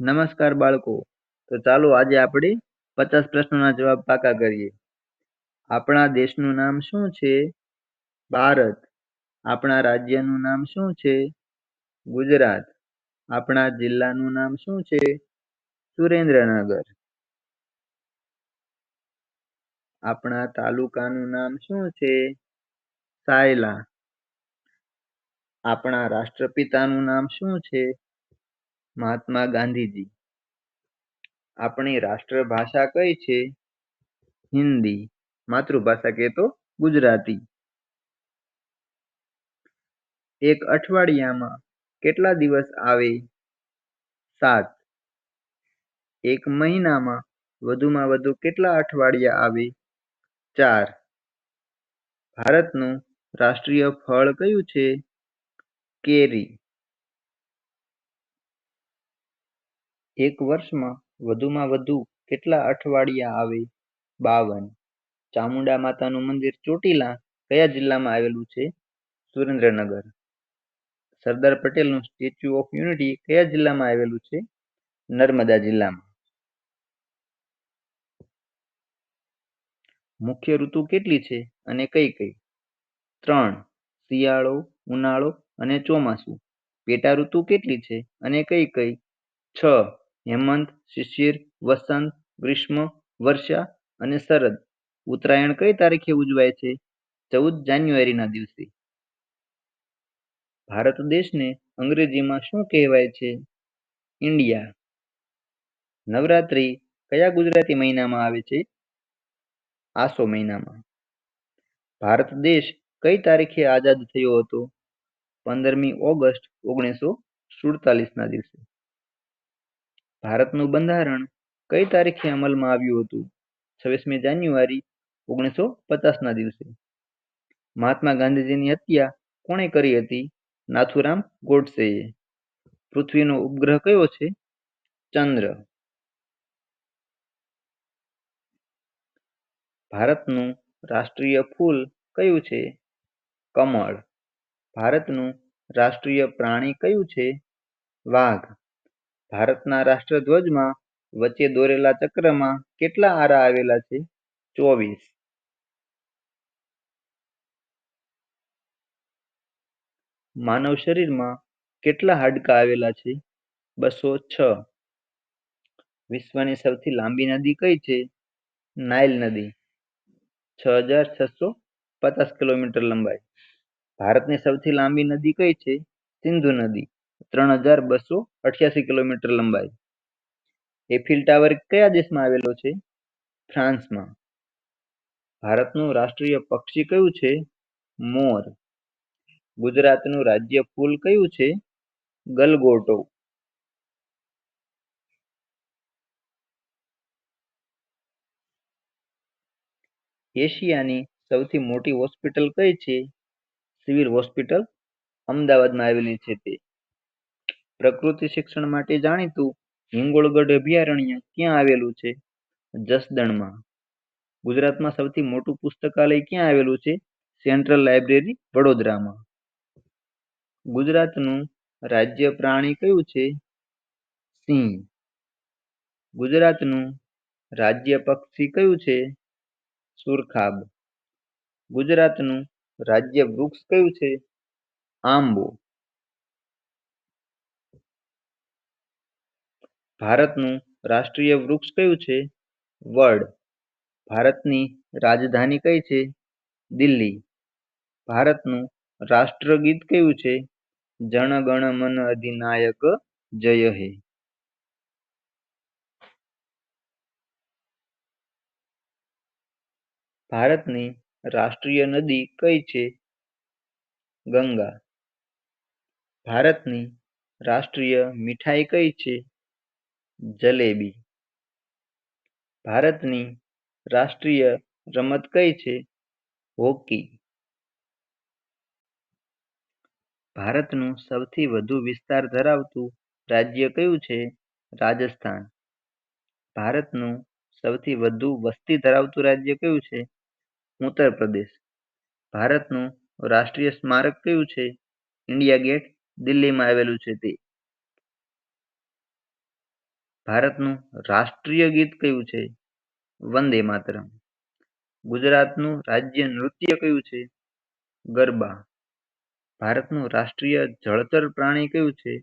નમસ્કાર બાળકો. તો ચાલો આજે આપણે પચાસ પ્રશ્નોના જવાબ પાકા કરીએ. આપણા દેશનું નામ શું છે? ભારત. આપણા રાજ્યનું નામ શું છે? ગુજરાત. આપણા જિલ્લાનું નામ શું છે? સુરેન્દ્રનગર. આપણા તાલુકાનું નામ શું છે? સાયલા. આપણા રાષ્ટ્રપિતાનું નામ શું છે? મહાત્મા ગાંધીજી. આપણી રાષ્ટ્રભાષા કઈ છે? હિન્દી. માતૃભાષા કે તો ગુજરાતી. એક અઠવાડિયામાં કેટલા દિવસ આવે? સાત. એક મહિનામાં વધુમાં વધુ કેટલા અઠવાડિયા આવે? ચાર. ભારતનું રાષ્ટ્રીય ફળ કયું છે? કેરી. એક વર્ષમાં વધુમાં વધુ કેટલા અઠવાડિયા આવે? બાવન. ચામુંડા માતાનું મંદિર ચોટીલા કયા જિલ્લામાં આવેલું છે? સુરેન્દ્રનગર. સરદાર પટેલનું સ્ટેચ્યુ ઓફ યુનિટી કયા જિલ્લામાં આવેલું છે? નર્મદા જિલ્લામાં. મુખ્ય ઋતુ કેટલી છે અને કઈ કઈ? ત્રણ. શિયાળો, ઉનાળો અને ચોમાસું. પેટા ઋતુ કેટલી છે અને કઈ કઈ? છ. હેમંત, શિશિર, વસંત, ગ્રીષ્મ, વર્ષા અને શરદ ઉત્તરાયણ કઈ તારીખે ઉજવાય છે? ચૌદ જાન્યુઆરીના દિવસે. ભારત દેશને અંગ્રેજીમાં શું કહેવાય છે? ઇન્ડિયા. નવરાત્રિ કયા ગુજરાતી મહિનામાં આવે છે? આસો મહિનામાં. ભારત દેશ કઈ તારીખે આઝાદ થયો હતો? પંદરમી ઓગસ્ટ ઓગણીસો સુડતાલીસના દિવસે. ભારતનું બંધારણ કઈ તારીખે અમલમાં આવ્યું હતું? છવ્વીસમી જાન્યુઆરી, ઓગણીસો પચાસ ના દિવસે. મહાત્મા ગાંધીજીની હત્યા કોણે કરી હતી? નાથુરામ ગોડસેએ. પૃથ્વીનો ઉપગ્રહ કયો છે? ચંદ્ર. ભારતનું રાષ્ટ્રીય ફૂલ કયું છે? કમળ. ભારતનું રાષ્ટ્રીય પ્રાણી કયું છે? વાઘ. ભારતના રાષ્ટ્રધ્વજમાં વચ્ચે દોરેલા ચક્રમાં કેટલા આરા આવેલા છે? ચોવીસ. માનવ શરીરમાં કેટલા હાડકા આવેલા છે? બસો છ. વિશ્વની સૌથી લાંબી નદી કઈ છે? નાઇલ નદી. છ હજાર છસો પચાસ કિલોમીટર લંબાઈ. ભારતની સૌથી લાંબી નદી કઈ છે? સિંધુ નદી. ત્રણ હજાર બસો અઠ્યાસી કિલોમીટર લંબાઈ. એફિલ ટાવર કયા દેશમાં આવેલો છે? ફ્રાન્સમાં. ભારતનું રાષ્ટ્રીય પક્ષી કયું છે? મોર. ગુજરાતનું રાજ્ય ફૂલ કયું છે? ગલગોટો. એશિયાની સૌથી મોટી હોસ્પિટલ કઈ છે? સિવિલ હોસ્પિટલ અમદાવાદમાં આવેલી છે તે. પ્રકૃતિ શિક્ષણ માટે જાણીતું હિંગોળગઢ અભયારણ્ય ક્યાં આવેલું છે? જસદણમાં. ગુજરાતમાં સૌથી મોટું પુસ્તકાલય ક્યાં આવેલું છે? સેન્ટ્રલ લાઇબ્રેરી વડોદરામાં. ગુજરાતનું રાજ્ય પ્રાણી કયું છે? સિંહ. ગુજરાતનું રાજ્ય પક્ષી કયું છે? સુરખાબ. ગુજરાતનું રાજ્ય વૃક્ષ કયું છે? આંબો. ભારતનું રાષ્ટ્રીય વૃક્ષ કયું છે? વડ. ભારતની રાજધાની કઈ છે? દિલ્હી. ભારતનું રાષ્ટ્રગીત કયું છે? જણ મન અધિનાયક જય હે. ભારતની રાષ્ટ્રીય નદી કઈ છે? ગંગા. ભારતની રાષ્ટ્રીય મીઠાઈ કઈ છે? જલેબી. ભારતની રાષ્ટ્રીય રમત કઈ છે? હોકી. ભારતનું સૌથી વધુ વિસ્તાર ધરાવતું રાજ્ય કયું છે? રાજસ્થાન. ભારતનું સૌથી વધુ વસ્તી ધરાવતું રાજ્ય કયું છે? ઉત્તર પ્રદેશ ભારતનું રાષ્ટ્રીય સ્મારક કયું છે? ઇન્ડિયા ગેટ, દિલ્હીમાં આવેલું છે તે. ભારતનું રાષ્ટ્રીય ગીત કયું છે? વંદે માતરમ. ગુજરાતનું રાજ્ય નૃત્ય કયું છે? ગરબા. ભારતનું રાષ્ટ્રીય જળચર પ્રાણી કયું છે?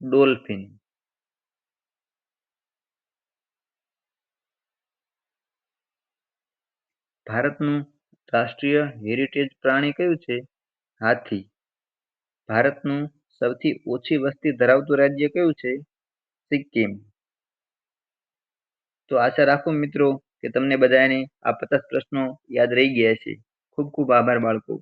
ડોલ્ફિન. ભારતનું રાષ્ટ્રીય હેરિટેજ પ્રાણી કયું છે? હાથી. ભારતનું સૌથી ઓછી વસ્તી ધરાવતું રાજ્ય કયું છે? સિક્કિમ. તો આશા રાખું મિત્રો કે તમને બધાને આ પચાસ પ્રશ્નો યાદ રહી ગયા છે. ખૂબ ખૂબ આભાર બાળકો.